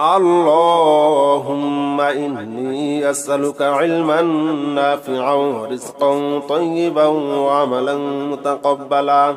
اللهم إني أسألك علما نافعا ورزقا طيبا وعملا متقبلا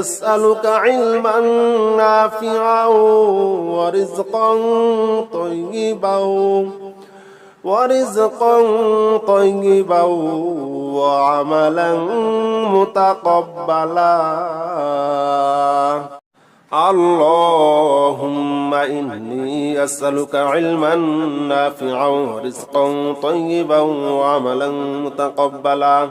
أسألك علما نافعا ورزقا طيبا ورزقا طيبا وعملا متقبلا. اللهم إني أسألك علما نافعا ورزقا طيبا وعملا متقبلا.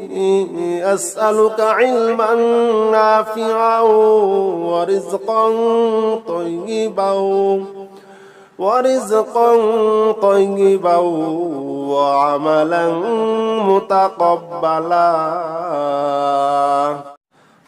أسألك علما نافعا ورزقا طيبا ورزقا طيبا وعملا متقبلا.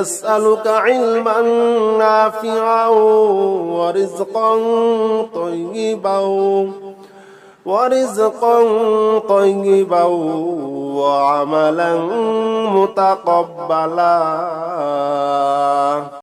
أسألك علما نافعا ورزقا طيبا ورزقا طيبا وعملا متقبلا